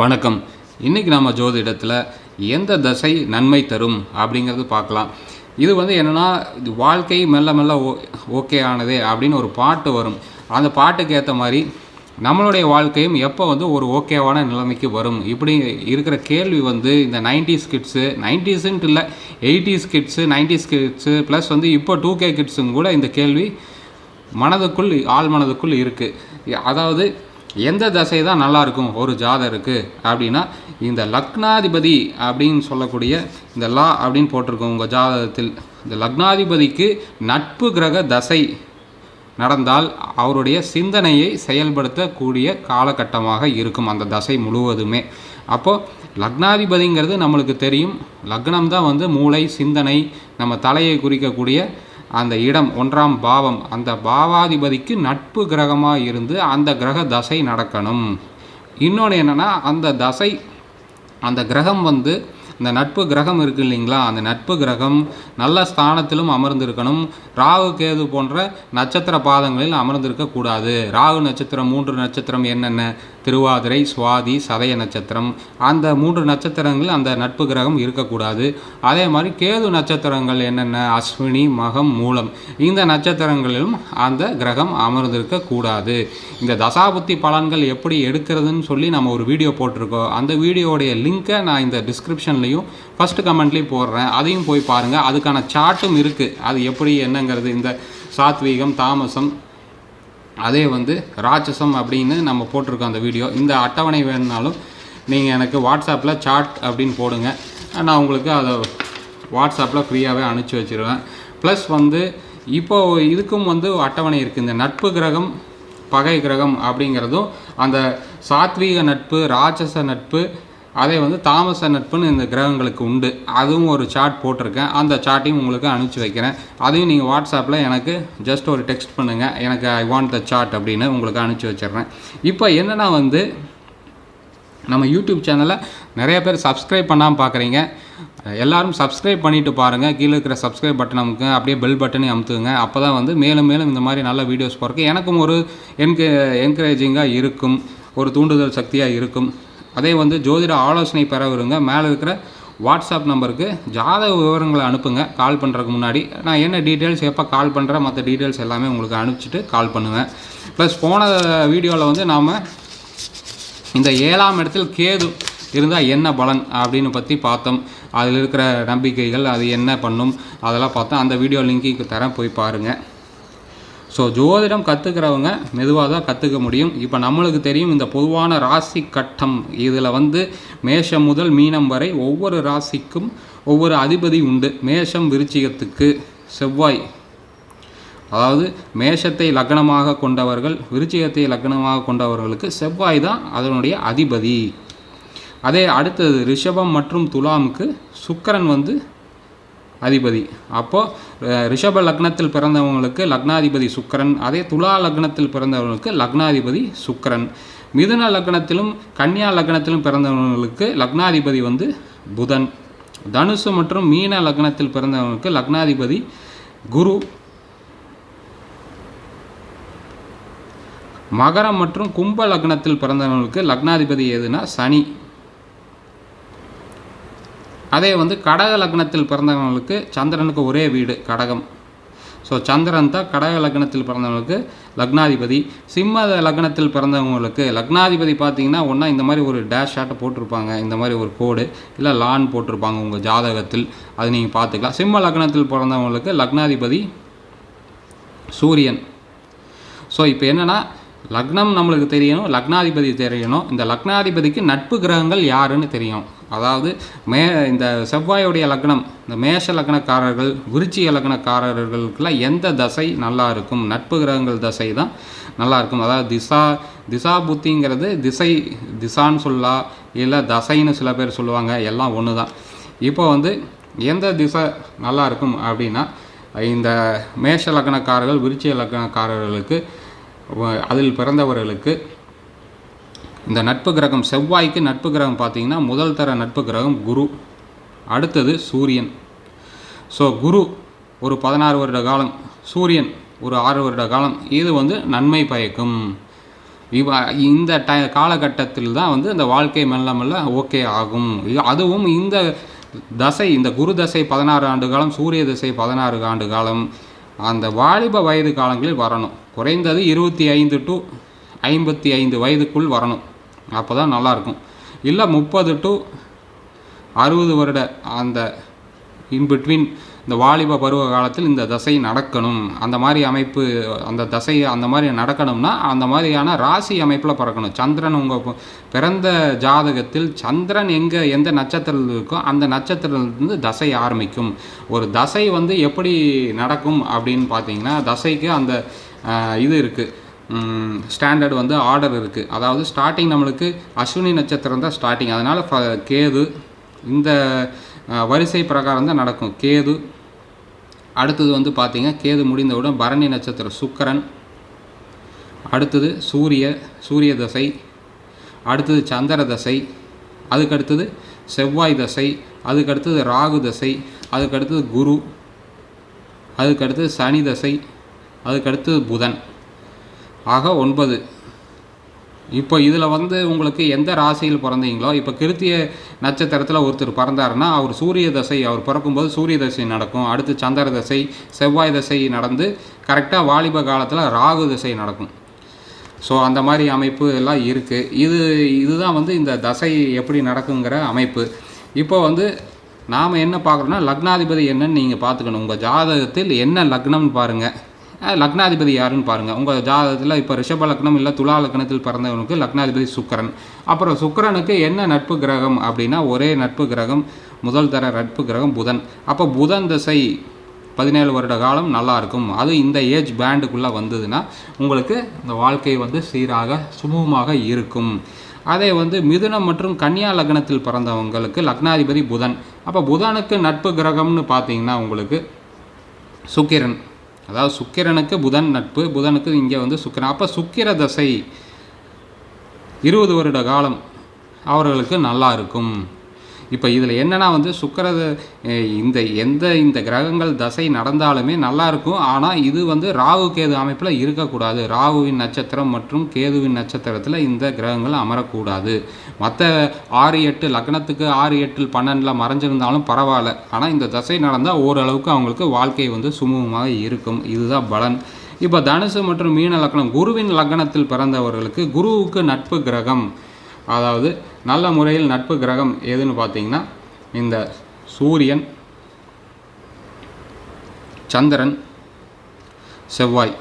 வணக்கம். இன்றைக்கி நம்ம ஜோதிடத்தில் எந்த தசை நன்மை தரும் அப்படிங்கிறது பார்க்கலாம். இது வந்து என்னென்னா இது வாழ்க்கை மெல்ல மெல்ல ஓ ஓகே ஆனதே அப்படின்னு ஒரு பாட்டு வரும். அந்த பாட்டுக்கு ஏற்ற மாதிரி நம்மளுடைய வாழ்க்கையும் எப்போ வந்து ஒரு ஓகேவான நிலைமைக்கு வரும்? இப்படி இருக்கிற கேள்வி வந்து இந்த நைன்டிஸ் கிட்ஸு நைன்டிஸுன்ட்டு இல்லை eighties kids nineties kids plus வந்து இப்போ டூ கே கிட்ஸுங்க கூட இந்த கேள்வி மனதுக்குள் ஆள் மனதுக்குள் இருக்குது அதாவது எந்த தசை தான் நல்லாயிருக்கும் ஒரு ஜாதருக்கு அப்படின்னா இந்த லக்னாதிபதி அப்படின்னு சொல்லக்கூடிய இந்த லா அப்படின்னு போட்டிருக்கோம் உங்கள் ஜாதகத்தில். இந்த லக்னாதிபதிக்கு நட்பு கிரக தசை நடந்தால் அவருடைய சிந்தனையை செயல்படுத்தக்கூடிய காலகட்டமாக இருக்கும் அந்த தசை முழுவதுமே. அப்போது லக்னாதிபதிங்கிறது நம்மளுக்கு தெரியும். லக்னம் தான் வந்து மூளை சிந்தனை நம்ம தலையை குறிக்கக்கூடிய அந்த இடம் ஒன்றாம் பாவம். அந்த பாவாதிபதிக்கு நட்பு கிரகமாக இருந்து அந்த கிரக தசை நடக்கணும். இன்னொன்று என்னென்னா அந்த தசை அந்த கிரகம் வந்து இந்த நட்பு கிரகம் இருக்கு இல்லைங்களா? அந்த நட்பு கிரகம் நல்ல ஸ்தானத்திலும் அமர்ந்திருக்கணும். ராகு கேது போன்ற நட்சத்திர பாதங்களில் அமர்ந்திருக்கக்கூடாது ராகு நட்சத்திரம் மூன்று நட்சத்திரம் என்னென்ன? திருவாதிரை சுவாதி சதய நட்சத்திரம். அந்த மூன்று நட்சத்திரங்கள் அந்த நட்பு கிரகம் இருக்கக்கூடாது. அதே மாதிரி கேது நட்சத்திரங்கள் என்னென்ன? அஸ்வினி மகம் மூலம். இந்த நட்சத்திரங்களிலும் அந்த கிரகம் அமர்ந்திருக்க கூடாது. இந்த தசாபுத்தி பலன்கள் எப்படி எடுக்கிறதுன்னு சொல்லி நம்ம ஒரு வீடியோ போட்டிருக்கோம். அந்த வீடியோடைய லிங்க்கை நான் இந்த டிஸ்கிரிப்ஷன்லையும் ஃபஸ்ட்டு கமெண்ட்லேயும் போடுறேன். அதையும் போய் பாருங்கள் அதுக்கான சார்ட்டும் இருக்குது அது எப்படி என்னங்கிறது இந்த சாத்வீகம் தாமசம் அதே வந்து ராட்சசம் அப்படின்னு நம்ம போட்டிருக்கோம் அந்த வீடியோ. இந்த அட்டவணை வேணுனாலும் நீங்கள் எனக்கு வாட்ஸ்அப்பில் சார்ட் அப்படின்னு போடுங்க. நான் உங்களுக்கு அதை வாட்ஸ்அப்பில் ஃப்ரீயாகவே அனுப்பிச்சி வச்சுருவேன். ப்ளஸ் வந்து இப்போது இதுக்கும் வந்து அட்டவணை இருக்குது இந்த நட்பு கிரகம் பகை கிரகம் அப்படிங்கிறதும் அந்த சாத்வீக நட்பு ராட்சச நட்பு அதே வந்து தாமச நட்புன்னு இந்த கிரகங்களுக்கு உண்டு. அதுவும் ஒரு சார்ட் போட்டிருக்கேன். அந்த சார்ட்டையும் உங்களுக்கு அனுப்பிச்சி வைக்கிறேன். அதையும் நீங்கள் வாட்ஸ்அப்பில் எனக்கு ஜஸ்ட் ஒரு டெக்ஸ்ட் பண்ணுங்கள் எனக்கு ஐ வாண்ட் த சார்ட் அப்படின்னு உங்களுக்கு அனுப்பிச்சி வச்சிடுறேன். இப்போ என்னென்னா வந்து நம்ம யூடியூப் சேனலை நிறைய பேர் சப்ஸ்கிரைப் பண்ணாமல் பார்க்குறீங்க எல்லாரும் சப்ஸ்கிரைப் பண்ணிவிட்டு பாருங்கள் கீழே இருக்கிற சப்ஸ்கிரைப் பட்டன் அமுக்கு அப்படியே பெல் பட்டனையும் அமுத்துங்க. அப்போ தான் வந்து மேலும் மேலும் இந்த மாதிரி நல்ல வீடியோஸ் போகிறக்கு எனக்கும் ஒரு என்க என்கரேஜிங்காக இருக்கும். ஒரு தூண்டுதல் சக்தியாக இருக்கும். அதே வந்து ஜோதிட ஆலோசனை பெற விருங்க. மேலே இருக்கிற வாட்ஸ்அப் நம்பருக்கு ஜாதக விவரங்களை அனுப்புங்க. கால் பண்ணுறதுக்கு முன்னாடி. நான் என்ன டீட்டெயில்ஸ் எப்போ கால் பண்ணுறேன் மற்ற டீட்டெயில்ஸ் எல்லாமே உங்களுக்கு அனுப்பிச்சிட்டு கால் பண்ணுவேன் ப்ளஸ் போன வீடியோவில் வந்து நாம் இந்த ஏழாம் இடத்தில் கேது இருந்தால் என்ன பலன் அப்படின்னு பற்றி பார்த்தோம். அதில் இருக்கிற நம்பிக்கைகள் அது என்ன பண்ணும் அதெல்லாம் பார்த்தோம் அந்த வீடியோ லிங்க்கு தரேன் போய் பாருங்கள் ஸோ ஜோதிடம் கற்றுக்கிறவங்க மெதுவாக தான் கற்றுக்க முடியும். இப்போ நம்மளுக்கு தெரியும் இந்த பொதுவான ராசி கட்டம். இதில் வந்து மேஷம் முதல் மீனம் வரை ஒவ்வொரு ராசிக்கும் ஒவ்வொரு அதிபதி உண்டு. மேஷம் விருச்சிகத்துக்கு செவ்வாய். அதாவது மேஷத்தை லக்னமாக கொண்டவர்கள் விருச்சிகத்தை லக்னமாக கொண்டவர்களுக்கு செவ்வாய் தான் அதனுடைய அதிபதி. அதே அடுத்தது ரிஷபம் மற்றும் துலாமுக்கு சுக்கிரன் வந்து அதிபதி. அப்போது ரிஷப லக்னத்தில் பிறந்தவங்களுக்கு லக்னாதிபதி சுக்கரன் அதே துலா லக்னத்தில் பிறந்தவங்களுக்கு லக்னாதிபதி சுக்கரன். மிதுன லக்னத்திலும் கன்னியா லக்னத்திலும் பிறந்தவங்களுக்கு லக்னாதிபதி வந்து புதன். தனுசு மற்றும் மீன லக்னத்தில் பிறந்தவங்களுக்கு லக்னாதிபதி குரு. மகரம் மற்றும் கும்ப லக்னத்தில் பிறந்தவங்களுக்கு லக்னாதிபதி எதுனா சனி. அதே வந்து கடக லக்னத்தில் பிறந்தவங்களுக்கு சந்திரனுக்கு ஒரே வீடு கடகம். ஸோ சந்திரன் தான் கடக லக்னத்தில் பிறந்தவங்களுக்கு லக்னாதிபதி. சிம்ம லக்னத்தில் பிறந்தவங்களுக்கு லக்னாதிபதி பார்த்தீங்கன்னா ஒன்றா இந்த மாதிரி ஒரு டேஷ் ஷாட்டை போட்டிருப்பாங்க. இந்த மாதிரி ஒரு கோடு இல்லை லான் போட்டிருப்பாங்க உங்கள் ஜாதகத்தில். அது நீங்கள் பார்த்துக்கலாம். சிம்ம லக்னத்தில் பிறந்தவங்களுக்கு லக்னாதிபதி சூரியன். ஸோ இப்போ என்னென்னா லக்னம் நம்மளுக்கு தெரியணும் லக்னாதிபதி தெரியணும். இந்த லக்னாதிபதிக்கு நட்பு கிரகங்கள் யாருன்னு தெரியும். அதாவது மே இந்த செவ்வாயுடைய லக்னம் இந்த மேஷ லக்னக்காரர்கள் விருச்சிக லக்னக்காரர்களுக்கெல்லாம் எந்த தசை நல்லா இருக்கும்? நட்பு கிரகங்கள் தசை தான் நல்லா இருக்கும். அதாவது திசா திசா புத்திங்கிறது திசை திசான்னு சொல்லலாம் இல்லை தசைன்னு சில பேர் சொல்லுவாங்க. எல்லாம் ஒன்று தான். இப்போ வந்து எந்த திசை நல்லா இருக்கும் அப்படின்னா இந்த மேஷ லக்னக்காரர்கள் விருச்சிக லக்னக்காரர்களுக்கு அதில் பிறந்தவர்களுக்கு இந்த நட்பு கிரகம் செவ்வாய்க்கு நட்பு கிரகம் பார்த்தீங்கன்னா முதல் தர நட்பு கிரகம் குரு அடுத்தது சூரியன். ஸோ குரு ஒரு பதினாறு வருட காலம் சூரியன் ஒரு ஆறு வருட காலம். இது வந்து நன்மை பயக்கும். இவ இந்த ட காலகட்டத்தில் தான் வந்து இந்த வாழ்க்கை மெல்ல மெல்ல ஓகே ஆகும். அதுவும் இந்த தசை இந்த குரு தசை பதினாறு ஆண்டு காலம் சூரிய தசை பதினாறு ஆண்டு காலம். அந்த வாலிப வயது காலங்களில் வரணும். குறைந்தது இருபத்தி ஐந்து டு ஐம்பத்தி ஐந்து வயதுக்குள் வரணும். அப்போ தான் நல்லாயிருக்கும். இல்லை முப்பது டு அறுபது வருட அந்த இன்பிட்வீன் இந்த வாலிப பருவ காலத்தில் இந்த தசை நடக்கணும். அந்த மாதிரி அமைப்பு அந்த தசை அந்த மாதிரி நடக்கணும்னா அந்த மாதிரியான ராசி அமைப்பில் பிறக்கணும். சந்திரன் உங்கள் பிறந்த ஜாதகத்தில் சந்திரன் எங்கே எந்த நட்சத்திரத்தில் இருக்கோ அந்த நட்சத்திரத்திலிருந்து தசை ஆரம்பிக்கும். ஒரு தசை வந்து எப்படி நடக்கும் அப்படின்னு பார்த்தீங்கன்னா தசைக்கு அந்த இது இருக்குது ஸ்டாண்டர்ட் வந்து ஆர்டர் இருக்குது அதாவது ஸ்டார்டிங் நம்மளுக்கு அஸ்வினி நட்சத்திரம் தான் ஸ்டார்டிங் அதனால் கேது இந்த வரிசை பிரகாரம் தான் நடக்கும். கேது அடுத்தது வந்து பார்த்திங்க கேது முடிந்தவுடன் பரணி நட்சத்திரம் சுக்கரன் அடுத்தது சூரிய சூரிய தசை அடுத்தது சந்திர தசை அதுக்கடுத்தது செவ்வாய் தசை அதுக்கடுத்தது ராகு தசை அதுக்கடுத்தது குரு அதுக்கடுத்தது சனி தசை அதுக்கடுத்தது புதன். ஆக ஒன்பது. இப்போ இதில் வந்து உங்களுக்கு எந்த ராசியில் பிறந்தீங்களோ இப்போ கிருத்திய நட்சத்திரத்தில் ஒருத்தர் பிறந்தாருன்னா அவர் சூரிய தசை அவர் பிறக்கும்போது சூரிய தசை நடக்கும். அடுத்து சந்திர தசை செவ்வாய் தசை நடந்து கரெக்டாக வாலிப காலத்தில் ராகு தசை நடக்கும். ஸோ அந்த மாதிரி அமைப்பு எல்லாம் இருக்குது இது இதுதான் வந்து இந்த தசை எப்படி நடக்குங்கிற அமைப்பு. இப்போ வந்து நாம் என்ன பார்க்குறோன்னா லக்னாதிபதி என்னன்னு நீங்கள் பார்த்துக்கணும். உங்கள் ஜாதகத்தில் என்ன லக்னம்னு பாருங்கள் லக்னாதிபதி யாருன்னு பாருங்கள் உங்கள் ஜாதகத்தில் இப்போ ரிஷப லக்னம் இல்லை துலா லக்னத்தில் பிறந்தவனுக்கு லக்னாதிபதி சுக்கிரன். அப்புறம் சுக்கரனுக்கு என்ன நட்பு கிரகம் அப்படின்னா ஒரே நட்பு கிரகம் முதல் தர நட்பு கிரகம் புதன். அப்போ புதன் திசை பதினேழு வருட காலம் நல்லா இருக்கும். அது இந்த ஏஜ் பேண்டுக்குள்ளே வந்ததுன்னா உங்களுக்கு இந்த வாழ்க்கை வந்து சீராக சுமூகமாக இருக்கும். அதே வந்து மிதுனம் மற்றும் கன்னியா லக்னத்தில் பிறந்தவங்களுக்கு லக்னாதிபதி புதன். அப்போ புதனுக்கு நட்பு கிரகம்னு பார்த்தீங்கன்னா உங்களுக்கு சுக்கிரன். அதாவது சுக்கிரனுக்கு புதன் நட்பு புதனுக்கு இங்கே வந்து சுக்கிரன். அப்போ சுக்கிர தசை இருபது வருட காலம் அவர்களுக்கு நல்லா இருக்கும். இப்போ இதில் என்னென்னா வந்து சுக்கர இந்த எந்த இந்த கிரகங்கள் தசை நடந்தாலுமே நல்லாயிருக்கும் ஆனால் இது வந்து ராகு கேது அமைப்பில் இருக்கக்கூடாது. ராகுவின் நட்சத்திரம் மற்றும் கேதுவின் நட்சத்திரத்தில் இந்த கிரகங்கள் அமரக்கூடாது. மற்ற ஆறு எட்டு லக்னத்துக்கு ஆறு எட்டில் பன்னெண்டில் மறைஞ்சிருந்தாலும் பரவாயில்ல. ஆனால் இந்த தசை நடந்தால் ஓரளவுக்கு அவங்களுக்கு வாழ்க்கை வந்து சுமூகமாக இருக்கும். இதுதான் பலன். இப்போ தனுசு மற்றும் மீன லக்னம் குருவின் லக்னத்தில் பிறந்தவர்களுக்கு குருவுக்கு நட்பு கிரகம். அதாவது நல்ல முறையில் நட்பு கிரகம் எதுன்னு பார்த்தீங்கன்னா இந்த சூரியன் சந்திரன் செவ்வாய்.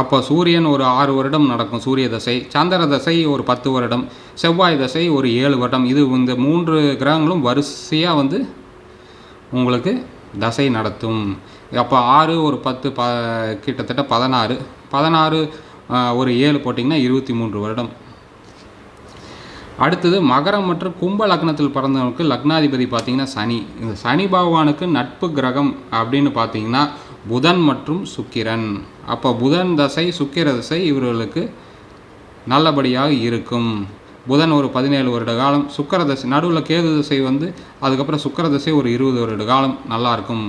அப்போ சூரியன் ஒரு ஆறு வருடம் நடக்கும் சூரிய தசை சந்திர தசை ஒரு பத்து வருடம் செவ்வாய் தசை ஒரு ஏழு வருடம். இது இந்த மூன்று கிரகங்களும் வரிசையாக வந்து உங்களுக்கு தசை நடத்தும். அப்போ ஆறு ஒரு பத்து ப கிட்டத்தட்ட பதினாறு. பதினாறு ஒரு ஏழு போட்டிங்கன்னா இருபத்தி மூன்று வருடம். அடுத்தது மகரம் மற்றும் கும்ப லக்னத்தில் பிறந்தவனுக்கு லக்னாதிபதி பார்த்திங்கன்னா சனி. இந்த சனி பகவானுக்கு நட்பு கிரகம் அப்படின்னு பார்த்தீங்கன்னா புதன் மற்றும் சுக்கிரன். அப்போ புதன் தசை சுக்கிர தசை இவர்களுக்கு நல்லபடியாக இருக்கும். புதன் ஒரு பதினேழு வருட காலம் சுக்கர தசை நடுவில் கேது தசை வந்து அதுக்கப்புறம் சுக்கர தசை ஒரு இருபது வருட காலம் நல்லாயிருக்கும்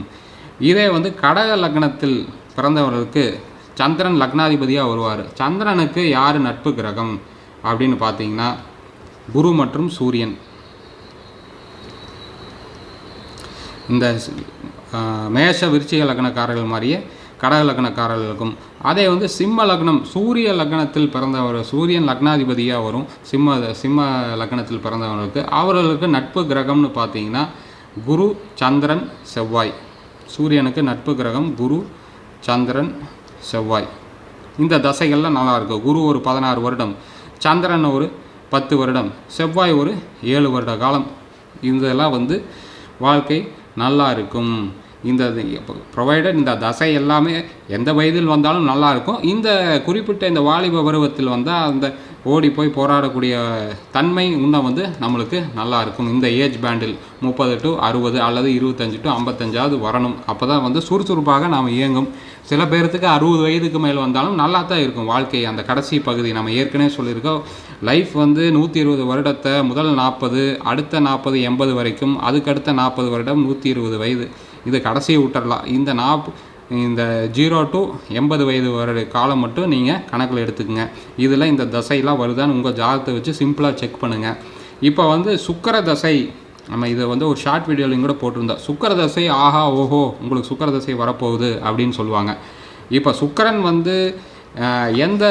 இதே வந்து கடக லக்னத்தில் பிறந்தவர்களுக்கு சந்திரன் லக்னாதிபதியாக வருவார். சந்திரனுக்கு யார் நட்பு கிரகம்? அப்படின்னு பார்த்தீங்கன்னா குரு மற்றும் சூரியன். இந்த மேஷ விருச்சிக லக்னக்காரர்கள் மாதிரியே கடக லக்னக்காரர்களுக்கும். அதே வந்து சிம்ம லக்னம் சூரிய லக்னத்தில் பிறந்தவர் சூரியன் லக்னாதிபதியாக வரும். சிம்ம சிம்ம லக்னத்தில் பிறந்தவர்களுக்கு. அவர்களுக்கு நட்பு கிரகம்னு பார்த்தீங்கன்னா குரு சந்திரன் செவ்வாய். சூரியனுக்கு நட்பு கிரகம் குரு சந்திரன் செவ்வாய். இந்த தசைகள்லாம் நல்லா இருக்கும் குரு ஒரு பதினாறு வருடம் சந்திரன் ஒரு பத்து வருடம் செவ்வாய் ஒரு ஏழு வருட காலம். இதெல்லாம் வந்து வாழ்க்கை நல்லா இருக்கும். இந்த ப்ரொவைடட் இந்த தசை எல்லாமே எந்த வயதில் வந்தாலும் நல்லாயிருக்கும் இந்த குறிப்பிட்ட இந்த வாலிப பருவத்தில் வந்தால் அந்த ஓடி போய் போராடக்கூடிய தன்மை இன்னும் வந்து நம்மளுக்கு நல்லா இருக்கும். இந்த ஏஜ் பேண்டில் முப்பது டு அறுபது அல்லது இருபத்தஞ்சு டு ஐம்பத்தஞ்சாவது வரணும். அப்போ தான் வந்து சுறுசுறுப்பாக நாம் இயங்கும். சில பேர்த்துக்கு அறுபது வயதுக்கு மேல் வந்தாலும் நல்லா தான் இருக்கும் வாழ்க்கை அந்த கடைசி பகுதி நம்ம ஏற்கனவே சொல்லியிருக்கோம். லைஃப் வந்து நூற்றி இருபது வருடத்தை முதல் நாற்பது அடுத்த நாற்பது எண்பது வரைக்கும் அதுக்கடுத்த நாற்பது வருடம் நூற்றி இருபது வயது. இது கடைசியை விட்டுடலாம் இந்த நாப் இந்த ஜீரோ டு எண்பது வயது வரை காலம் மட்டும் நீங்கள் கணக்கில் எடுத்துக்கங்க. இதில் இந்த தசையெல்லாம் வருதான்னு உங்கள் ஜாதகத்தை வச்சு சிம்பிளாக செக் பண்ணுங்கள் இப்போ வந்து சுக்கர தசை நம்ம இதை வந்து ஒரு ஷார்ட் வீடியோலையும் கூட போட்டிருந்தோம். சுக்கர தசை ஆஹா ஓஹோ உங்களுக்கு சுக்கர தசை வரப்போகுது அப்படின்னு சொல்லுவாங்க. இப்போ சுக்கரன் வந்து எந்த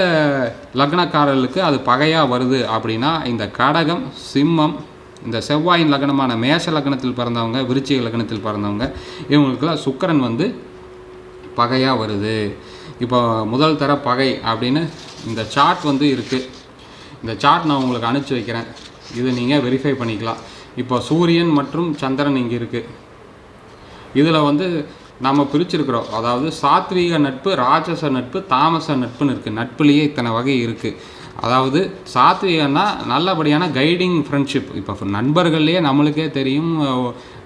லக்னக்காரர்களுக்கு அது பகையாக வருது அப்படின்னா இந்த கடகம் சிம்மம் இந்த செவ்வாயின் லக்னமான மேஷ லக்னத்தில் பிறந்தவங்க விருச்சிக லக்னத்தில் பிறந்தவங்க இவங்களுக்குலாம் சுக்கரன் வந்து பகையாக வருது. இப்போ முதல் தர பகை அப்படின்னு இந்த சார்ட் வந்து இருக்குது இந்த சார்ட் நான் உங்களுக்கு அனுப்பிச்சி வைக்கிறேன். இது நீங்கள் வெரிஃபை பண்ணிக்கலாம். இப்போ சூரியன் மற்றும் சந்திரன் இங்கே இருக்குது இதில் வந்து நம்ம பிரிச்சிருக்கிறோம். அதாவது சாத்வீக நட்பு ராட்சச நட்பு தாமச நட்புன்னு இருக்குது நட்புலேயே இத்தனை வகை இருக்குது அதாவது சாத்வீகன்னா நல்லபடியான கைடிங் ஃப்ரெண்ட்ஷிப் இப்போ நண்பர்கள்லேயே நம்மளுக்கே தெரியும்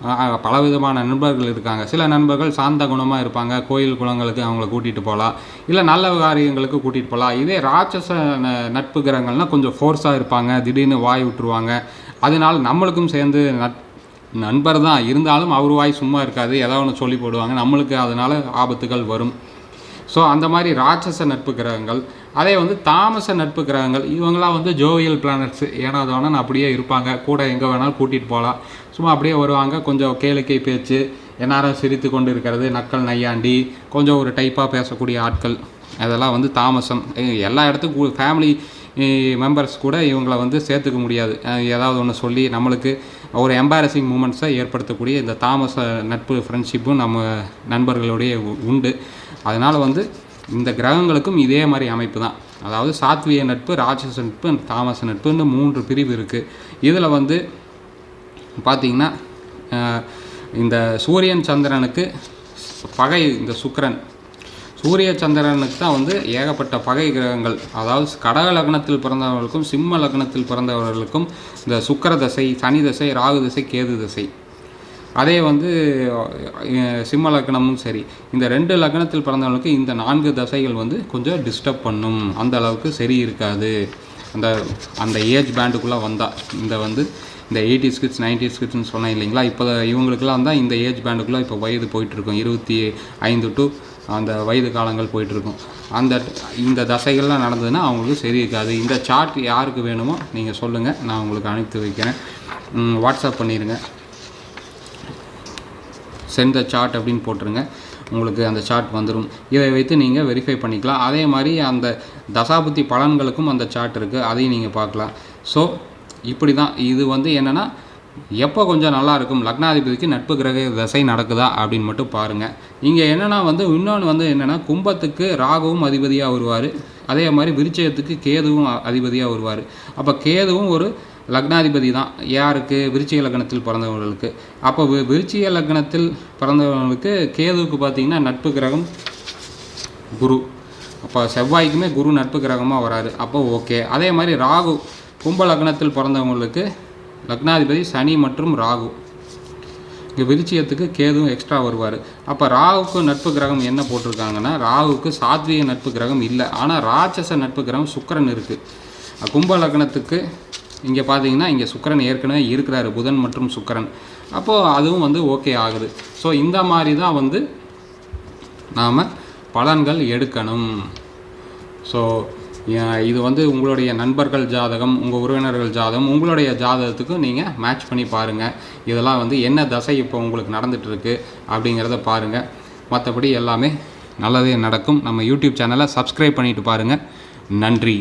பல பலவிதமான நண்பர்கள் இருக்காங்க. சில நண்பர்கள் சாந்த குணமாக இருப்பாங்க. கோயில் குளங்களுக்கு அவங்கள கூட்டிகிட்டு போகலாம் இல்லை நல்ல காரியங்களுக்கு கூட்டிகிட்டு போகலாம் இதே ராட்சச ந- நட்பு கிரகங்கள்னால் கொஞ்சம் ஃபோர்ஸாக இருப்பாங்க. திடீர்னு வாய் விட்டுருவாங்க. அதனால நம்மளுக்கும் சேர்ந்து நட் நண்பர் தான். இருந்தாலும் அவர் வாய் சும்மா இருக்காது. ஏதோ ஒன்று சொல்லி போடுவாங்க. நம்மளுக்கு அதனால் ஆபத்துகள் வரும். ஸோ அந்த மாதிரி ராட்சச நட்பு கிரகங்கள் அதே வந்து தாமச நட்பு கிரகங்கள். இவங்களாம் வந்து ஜோவியல் பிளானட்ஸ் ஏன்னா வேணால் அப்படியே இருப்பாங்க. கூட எங்கே வேணாலும் கூட்டிகிட்டு போகலாம் சும்மா அப்படியே வருவாங்க. கொஞ்சம் கேளிக்கை பேச்சு எந்நேரம் சிரித்து கொண்டு இருக்கிறது நக்கல் நையாண்டி கொஞ்சம் ஒரு டைப்பாக பேசக்கூடிய ஆட்கள். அதெல்லாம் வந்து தாமசம். எல்லா இடத்துக்கும் ஃபேமிலி மெம்பர்ஸ் கூட இவங்களை வந்து சேர்த்துக்க முடியாது. ஏதாவது ஒன்று சொல்லி நம்மளுக்கு ஒரு எம்பாரசிங் மூமெண்ட்ஸை ஏற்படுத்தக்கூடிய இந்த தாமச நட்பு ஃப்ரெண்ட்ஷிப்பும் நம்ம நண்பர்களுடைய உ- உண்டு. அதனால் வந்து இந்த கிரகங்களுக்கும் இதே மாதிரி அமைப்பு தான். அதாவது சாத்விய நட்பு ராட்சச நட்பு தாமச நட்புன்னு மூன்று பிரிவு இருக்குது இதில் வந்து பார்த்திங்கன்னா இந்த சூரியன் சந்திரனுக்கு பகை இந்த சுக்கிரன். சூரிய சந்திரனுக்கு தான் வந்து ஏகப்பட்ட பகை கிரகங்கள். அதாவது கடக லக்னத்தில் பிறந்தவர்களுக்கும் சிம்ம லக்னத்தில் பிறந்தவர்களுக்கும் இந்த சுக்கர தசை சனி தசை ராகு தசை கேது தசை. அதே வந்து சிம்ம லக்னமும் சரி. இந்த ரெண்டு லக்னத்தில் பிறந்தவங்களுக்கு இந்த நான்கு தசைகள் வந்து கொஞ்சம் டிஸ்டர்ப் பண்ணும். அந்த அளவுக்கு சரி இருக்காது. அந்த அந்த ஏஜ் பேண்டுக்குள்ளே வந்தால் இந்த வந்து இந்த எயிட்டி ஸ்கிட்ஸ் நைன்டி ஸ்கிட்ஸ்னு சொன்னேன் இல்லைங்களா? இப்போ இவங்களுக்குலாம் தான் இந்த ஏஜ் பேண்டுக்குள்ளே இப்போ வயது போயிட்டுருக்கும். இருபத்தி ஐந்து டு அந்த வயது காலங்கள் போயிட்டுருக்கும். அந்த இந்த தசைகள்லாம் நடந்ததுன்னா அவங்களுக்கு சரி இருக்காது. இந்த சார்ட் யாருக்கு வேணுமோ நீங்கள் சொல்லுங்கள் நான் உங்களுக்கு அனுப்பி வைக்கிறேன். வாட்ஸ்அப் பண்ணிடுங்க சென்ட் த சார்ட் அப்படின்னு போட்டுருங்க. உங்களுக்கு அந்த சார்ட் வந்துடும் இதை வைத்து நீங்கள் வெரிஃபை பண்ணிக்கலாம். அதே மாதிரி அந்த தசாபுத்தி பலன்களுக்கும் அந்த சார்ட் இருக்குது அதையும் நீங்கள் பார்க்கலாம். ஸோ இப்படி தான் இது வந்து என்னென்னா எப்போ கொஞ்சம் நல்லா இருக்கும்? லக்னாதிபதிக்கு நட்பு கிரக தசை நடக்குதா அப்படின்னு மட்டும் பாருங்கள் இங்கே என்னென்னா வந்து இன்னொன்று வந்து என்னென்னா கும்பத்துக்கு ராகுவும் அதிபதியாக வருவார். அதே மாதிரி விருச்சயத்துக்கு கேதுவும் அதிபதியாக வருவார். அப்போ கேதுவும் ஒரு லக்னாதிபதி தான். யாருக்கு விருச்சிக லக்னத்தில் பிறந்தவர்களுக்கு. அப்போ வி- விருச்சிக லக்னத்தில் பிறந்தவர்களுக்கு கேதுவுக்கு பார்த்திங்கன்னா நட்பு கிரகம் குரு. அப்போ செவ்வாய்க்குமே குரு நட்பு கிரகமாக வராரு. அப்போ ஓகே. அதே மாதிரி ராகு கும்ப லக்னத்தில் பிறந்தவங்களுக்கு லக்னாதிபதி சனி மற்றும் ராகு. இங்கே விருச்சியத்துக்கு கேதுவும் எக்ஸ்ட்ரா வருவார். அப்போ ராகுக்கு நட்பு கிரகம் என்ன போட்டிருக்காங்கன்னா ராகுக்கு சாத்விக நட்பு கிரகம் இல்லை. ஆனால் ராட்சச நட்பு கிரகம் சுக்கிரன் இருக்குது கும்ப லக்னத்துக்கு இங்கே பார்த்தீங்கன்னா இங்கே சுக்கரன் ஏற்கனவே இருக்கிறாரு. புதன் மற்றும் சுக்கரன். அப்போது அதுவும் வந்து ஓகே ஆகுது. ஸோ இந்த மாதிரி தான் வந்து நாம் பலன்கள் எடுக்கணும். ஸோ இது வந்து உங்களுடைய நண்பர்கள் ஜாதகம் உங்கள் உறவினர்கள் ஜாதகம் உங்களுடைய ஜாதகத்துக்கும் நீங்கள் மேட்ச் பண்ணி பாருங்கள் இதெல்லாம் வந்து என்ன தசை இப்போ உங்களுக்கு நடந்துகிட்ருக்கு அப்படிங்கிறத பாருங்கள் மற்றபடி எல்லாமே நல்லதே நடக்கும். நம்ம யூடியூப் சேனலை சப்ஸ்கிரைப் பண்ணிட்டு பாருங்கள் நன்றி.